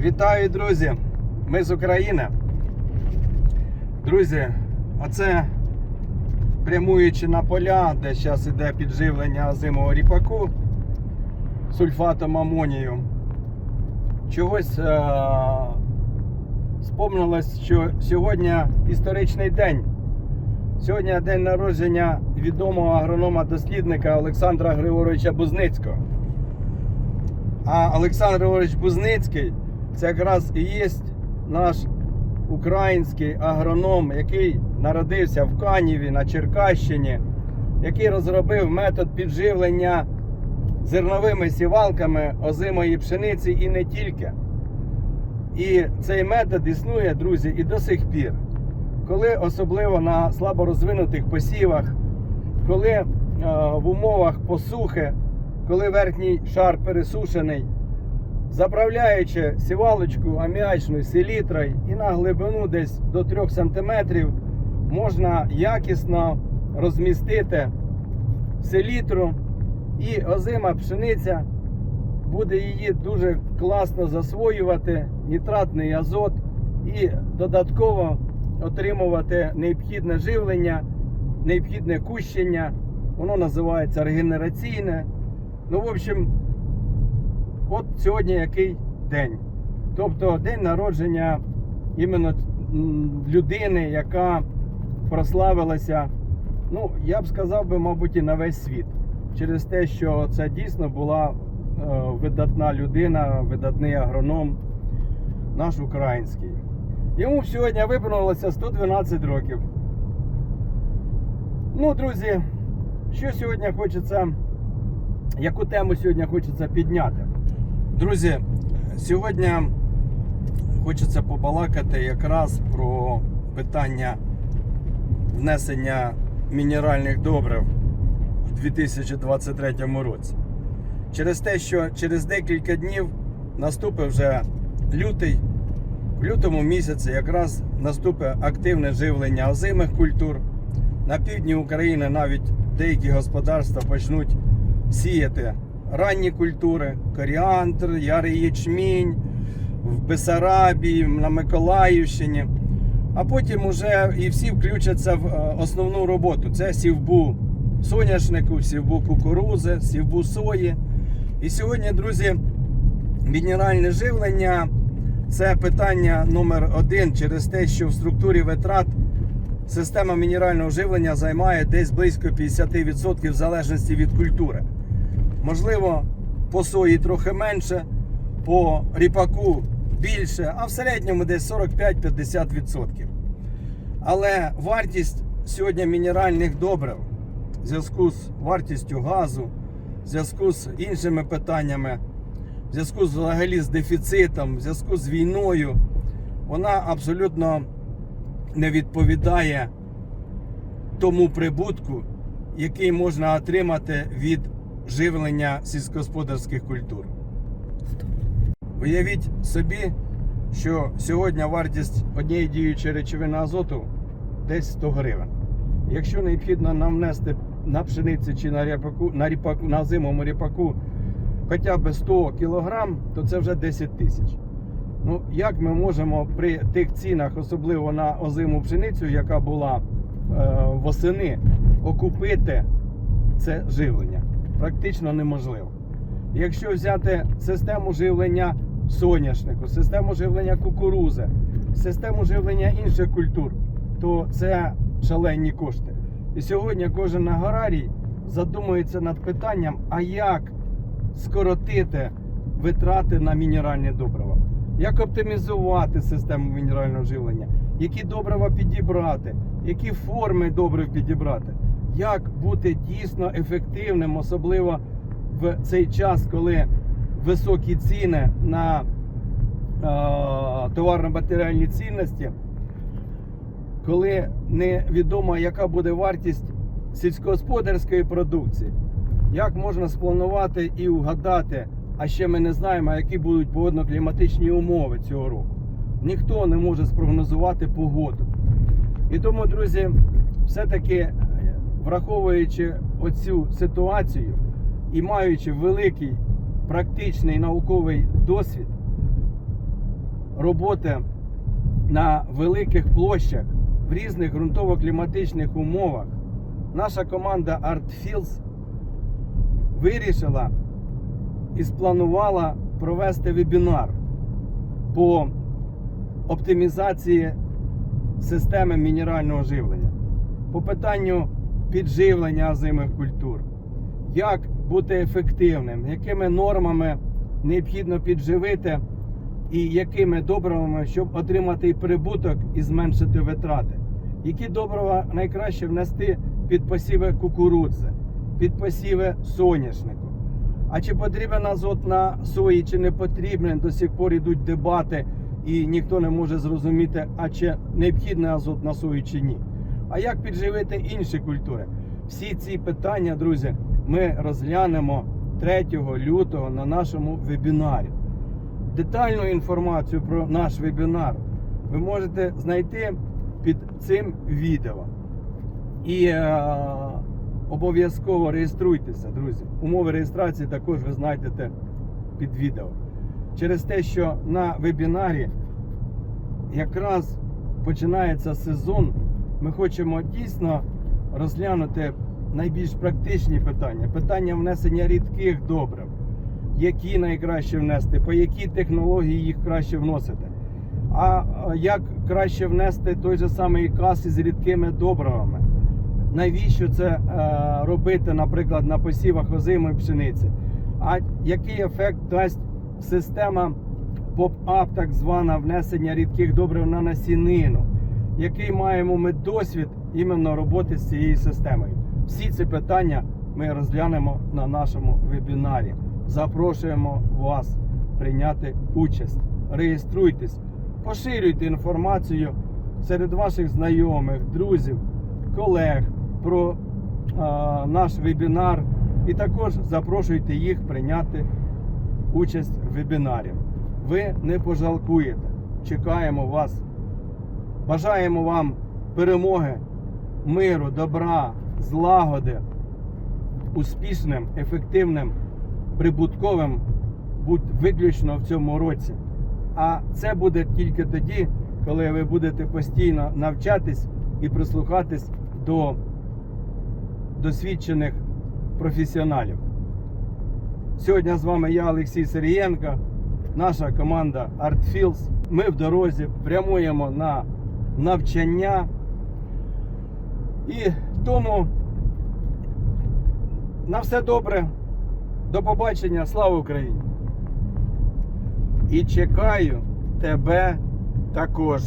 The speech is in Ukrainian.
Вітаю, друзі! Ми з України. Друзі, оце прямуючи на поля, де зараз іде підживлення озимого ріпаку сульфатом амонію. Чогось е- спомнилось, що сьогодні історичний день. Сьогодні день народження відомого агронома-дослідника Олександра Григоровича Бузницького. А Олександр Григорович Бузницький це якраз і є наш український агроном, який народився в Каніві на Черкащині, який розробив метод підживлення зерновими сівалками озимої пшениці і не тільки. І цей метод існує, друзі, і до сих пір. Коли особливо на слаборозвинутих посівах, коли е, в умовах посухи, коли верхній шар пересушений, заправляючи сівалочку аміачною селітрою і на глибину десь до 3 см можна якісно розмістити селітру і озима пшениця буде її дуже класно засвоювати, нітратний азот і додатково отримувати необхідне живлення, необхідне кущення. Воно називається регенераційне. Ну, в общем, от сьогодні який день. Тобто день народження іменно людини, яка прославилася, ну, я б сказав би, мабуть, і на весь світ. Через те, що це дійсно була е, видатна людина, видатний агроном, наш український. Йому сьогодні виповнилося 112 років. Ну, друзі, що сьогодні хочеться, яку тему сьогодні хочеться підняти? Друзі, сьогодні хочеться побалакати якраз про питання внесення мінеральних добрив в 2023 році. Через те, що через декілька днів наступив вже лютий. В лютому місяці якраз наступить активне живлення озимих культур. На півдні України навіть деякі господарства почнуть сіяти ранні культури, коріандр, ярий ячмінь, в Бесарабії, на Миколаївщині. А потім уже і всі включаться в е, основну роботу. Це сівбу соняшнику, сівбу кукурузи, сівбу сої. І сьогодні, друзі, мінеральне живлення це питання номер один через те, що в структурі витрат система мінерального живлення займає десь близько 50% в залежності від культури. Можливо, по сої трохи менше, по ріпаку більше, а в середньому десь 45-50%. Але вартість сьогодні мінеральних добрив в зв'язку з вартістю газу, в зв'язку з іншими питаннями, в зв'язку з взагалі з дефіцитом, в зв'язку з війною, вона абсолютно не відповідає тому прибутку, який можна отримати від живлення сільськогосподарських культур. Уявіть собі, що сьогодні вартість однієї діючої речовини азоту десь 100 гривень. Якщо необхідно нам внести на пшениці чи на ріпаку, на ріпаку, на зимовому ріпаку хоча б 100 кг, то це вже 10 тисяч. Ну, як ми можемо при тих цінах, особливо на озиму пшеницю, яка була е, восени, окупити це живлення? Практично неможливо. Якщо взяти систему живлення соняшнику, систему живлення кукурузи, систему живлення інших культур, то це шалені кошти. І сьогодні кожен аграрій задумується над питанням, а як скоротити витрати на мінеральні добрива, як оптимізувати систему мінерального живлення, які добрива підібрати, які форми добрив підібрати, як бути дійсно ефективним, особливо в цей час, коли високі ціни на е, товарно-матеріальні цінності, коли невідомо, яка буде вартість сільськогосподарської продукції, як можна спланувати і угадати, а ще ми не знаємо, які будуть погодно-кліматичні умови цього року. Ніхто не може спрогнозувати погоду. І тому, друзі, все-таки враховуючи оцю ситуацію і маючи великий практичний науковий досвід, роботи на великих площах в різних ґрунтово-кліматичних умовах, наша команда ArtFields вирішила і спланувала провести вебінар по оптимізації системи мінерального живлення, по питанню підживлення озимих культур, як бути ефективним, якими нормами необхідно підживити і якими добривами, щоб отримати прибуток і зменшити витрати. Які добрива найкраще внести під посіви кукурудзи, під посіви соняшнику. А чи потрібен азот на сої, чи не потрібен, до сих пор йдуть дебати, і ніхто не може зрозуміти, а чи необхідний азот на сої чи ні. А як підживити інші культури? Всі ці питання, друзі, ми розглянемо 3 лютого на нашому вебінарі. Детальну інформацію про наш вебінар ви можете знайти під цим відео. І е, обов'язково реєструйтеся, друзі. Умови реєстрації також ви знайдете під відео. Через те, що на вебінарі якраз починається сезон, ми хочемо дійсно розглянути найбільш практичні питання. Питання внесення рідких добрив, які найкраще внести, по якій технології їх краще вносити. А як краще внести той же самий кас із рідкими добривами? Навіщо це е, робити, наприклад, на посівах озимої пшениці? А який ефект дасть система поп-ап, так звана внесення рідких добрив на насінину? Який маємо ми досвід іменно роботи з цією системою? Всі ці питання ми розглянемо на нашому вебінарі. Запрошуємо вас прийняти участь. Реєструйтесь, поширюйте інформацію серед ваших знайомих, друзів, колег про а, наш вебінар і також запрошуйте їх прийняти участь в вебінарі. Ви не пожалкуєте. Чекаємо вас. Бажаємо вам перемоги, миру, добра, злагоди, успішним, ефективним, прибутковим будь виключно в цьому році. А це буде тільки тоді, коли ви будете постійно навчатись і прислухатись до досвідчених професіоналів. Сьогодні з вами я, Олексій Сергієнко, наша команда ArtFields. Ми в дорозі прямуємо на навчання. І тому на все добре. До побачення. Слава Україні! І чекаю тебе також.